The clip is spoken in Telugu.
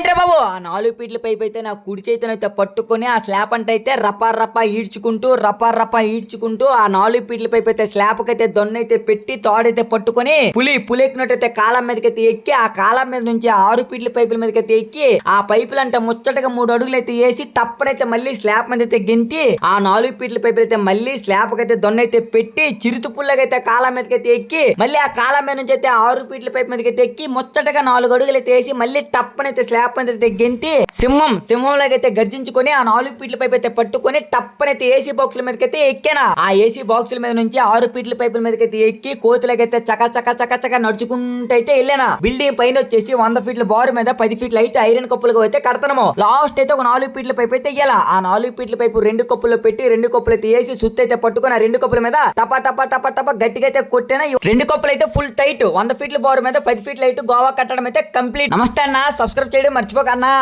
ఏంట్రా బాబు? ఆ నాలుగు పీట్ల పైపు అయితే నా కుడి చేతినైతే పట్టుకొని ఆ స్లాబ్ అంటే అయితే రపా రపా ఈడ్చుకుంటూ రపా రపా ఈడ్చుకుంటూ ఆ నాలుగు పీట్ల పైపు అయితే స్లాబ్ అయితే దొన్నైతే పెట్టి తోడైతే పట్టుకొని పులి పులి ఎక్కినట్టయితే కాలం మీదకైతే ఎక్కి ఆ కాలం మీద నుంచి ఆరు పీట్ల పైపుల మీదకైతే ఎక్కి ఆ పైపులు అంటే ముచ్చటగా మూడు అడుగులు అయితే వేసి టప్పనైతే మళ్ళీ స్లాబ్ మీద అయితే గెంతి ఆ నాలుగు పీట్ల పైపులు అయితే మళ్ళీ స్లాబ్ అయితే దొన్నైతే పెట్టి చిరుత పుల్లగైతే కాలం మీదకైతే ఎక్కి మళ్ళీ ఆ కాలం మీద నుంచి అయితే ఆరు పీట్ల పైపు మీదకైతే ఎక్కి ముచ్చటగా నాలుగు అడుగులు అయితే వేసి మళ్ళీ తప్పనైతే స్లాబ్ మీద అయితే సింహం సింహం లాగైతే గర్జించుకొని ఆ నాలుగు పీట్ల పైపు అయితే పట్టుకొని టప్పనైతే ఏసీ బాక్సుల మీదకైతే ఎక్కానా? ఆ ఏసీ బాక్సుల మీద నుంచి ఆరు పీట్ల పైపుల మీదకైతే ఎక్కి కోతులకైతే చక చక చక చక నడుచుకుంటూ అయితే వెళ్ళానా? బిల్డింగ్ పైన వచ్చేసి వంద ఫీట్ల బారు మీద పది ఫీట్ల హైట్ ఐరన్ కప్పులుగా అయితే కడతాము లాస్ట్ అయితే ఒక నాలుగు ఫీట్ల పైపు అయితే ఇయ్యాల ఆ నాలుగు ఫీట్ల పైపు రెండు కప్పుల్లో పెట్టి రెండు కప్పులు అయితే వేసి సుత్తి అయితే పట్టుకుని ఆ రెండు కప్పుల మీద టపా టపా టపా టపా గట్టిగా అయితే కొట్టిన రెండు కప్పులు అయితే ఫుల్ టైట్ వంద ఫీట్ల బారు మీద పది ఫీట్ల హైట్ గోవా కట్టడం అయితే కంప్లీట్ నమస్తే అన్న సబ్స్క్రైబ్ చేయడం మర్చిపోకన్నా